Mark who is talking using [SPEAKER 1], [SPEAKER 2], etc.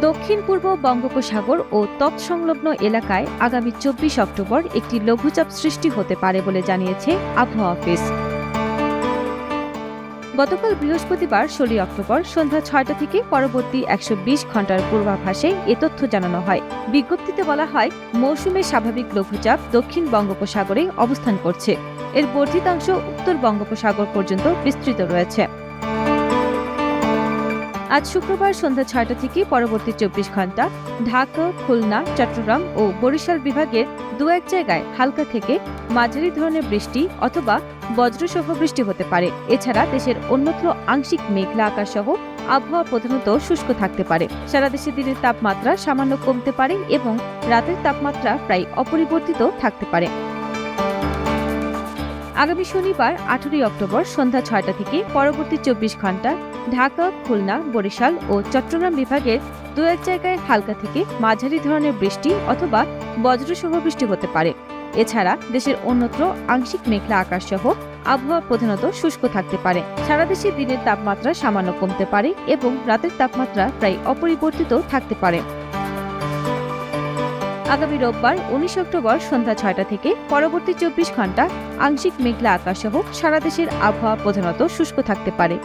[SPEAKER 1] দক্ষিণ পূর্ব বঙ্গোপসাগর ও তৎসংলগ্ন এলাকায় আগামী চব্বিশ অক্টোবর একটি লঘুচাপ সৃষ্টি হতে পারে বলে জানিয়েছে আবহাওয়া অফিস। গতকাল বৃহস্পতিবার ষোলোই অক্টোবর সন্ধ্যা ছয়টা থেকে পরবর্তী একশো বিশ ঘণ্টার পূর্বাভাসে এ তথ্য জানানো হয়। বিজ্ঞপ্তিতে বলা হয় মৌসুমের স্বাভাবিক লঘুচাপ দক্ষিণ বঙ্গোপসাগরে অবস্থান করছে। এর বর্ধিতাংশ উত্তর বঙ্গোপসাগর পর্যন্ত বিস্তৃত রয়েছে। আজ শুক্রবার সন্ধ্যা ছয়টা থেকে পরবর্তী চব্বিশ ঘণ্টা ঢাকা, খুলনা, চট্টগ্রাম ও বরিশাল বিভাগের দু এক জায়গায় হালকা থেকে মাঝারি ধরনের বৃষ্টি অথবা বজ্রসহ বৃষ্টি হতে পারে। এছাড়া দেশের অন্যত্র আংশিক মেঘলা আকাশ সহ আবহাওয়া প্রধানত শুষ্ক থাকতে পারে। সারা দেশে দিনের তাপমাত্রা সামান্য কমতে পারে এবং রাতের তাপমাত্রা প্রায় অপরিবর্তিত থাকতে পারে। আগামী শনিবার, আঠেরোই অক্টোবর সন্ধ্যা ছয়টা থেকে পরবর্তী চব্বিশ ঘণ্টা ঢাকা, খুলনা, বরিশাল ও চট্টগ্রাম বিভাগের দু এক জায়গায় হালকা থেকে মাঝারি ধরনের বৃষ্টি অথবা বজ্রসহ বৃষ্টি হতে পারে। এছাড়া দেশের অন্যত্র আংশিক মেঘলা আকাশ সহ আবহাওয়া প্রধানত শুষ্ক থাকতে পারে। সারা দেশে দিনের তাপমাত্রা সামান্য কমতে পারে এবং রাতের তাপমাত্রা প্রায় অপরিবর্তিত থাকতে পারে। আগামী রোববার উনিশ অক্টোবর সন্ধ্যা ছয়টা থেকে পরবর্তী চব্বিশ ঘণ্টা আংশিক মেঘলা আকাশ সহ সারাদেশের আবহাওয়া প্রধানত শুষ্ক থাকতে পারে।